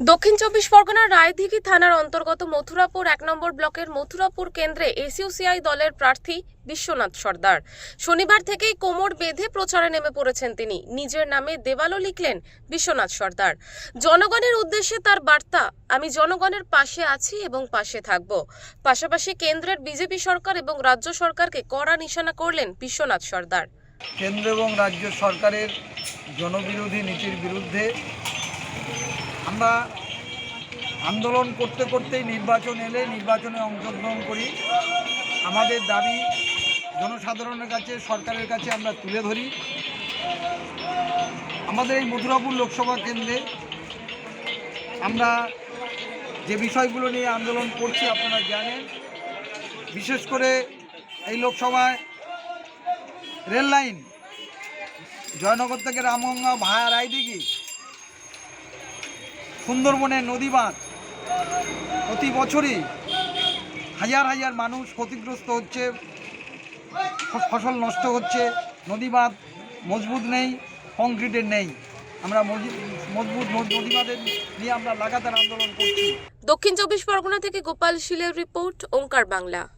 দক্ষিণ চব্বিশ পরগনার রায়দিঘি থানার অন্তর্গত মথুরাপুর এক নম্বর ব্লকের মথুরাপুর কেন্দ্রে এসইউসিআই দলের প্রার্থী বিশ্বনাথ সর্দার। শনিবার থেকেই কোমর বেঁধে প্রচারে নেমে পড়েছেন তিনি। নিজের নামে দেওয়ালও লিখলেন বিশ্বনাথ সর্দার। জনগণের উদ্দেশ্যে তার বার্তা, আমি জনগণের পাশে আছি এবং পাশে থাকব। পাশাপাশি কেন্দ্রের বিজেপি সরকার এবং রাজ্য সরকারকে কড়া নিশানা করলেন বিশ্বনাথ সর্দার। কেন্দ্র এবং রাজ্য সরকারের জনবিরোধী নীতির বিরুদ্ধে আমরা আন্দোলন করতে করতেই নির্বাচন এলে নির্বাচনে অংশগ্রহণ করি। আমাদের দাবি, জনসাধারণের কাছে, সরকারের কাছে আমরা তুলে ধরি। আমাদের এই মথুরাপুর লোকসভা কেন্দ্রে আমরা যে বিষয়গুলো নিয়ে আন্দোলন করছি, আপনারা জানেন। বিশেষ করে এই লোকসভায় রেল লাইন, জয়নগর থেকে রামগঙ্গা ভায়া রায়দিঘি সুন্দরবনের নদী বাঁধ প্রতি বছরই হাজার হাজার মানুষ ক্ষতিগ্রস্ত হচ্ছে ফসল নষ্ট হচ্ছে নদী বাঁধ মজবুত নেই, কংক্রিটের নেই। আমরা মজি- মজবুত নদী বাঁধের নিয়ে আমরা লাগাতার আন্দোলন করছি। দক্ষিণ চব্বিশ পরগনা থেকে গোপাল শিলের রিপোর্ট, ওঙ্কার বাংলা।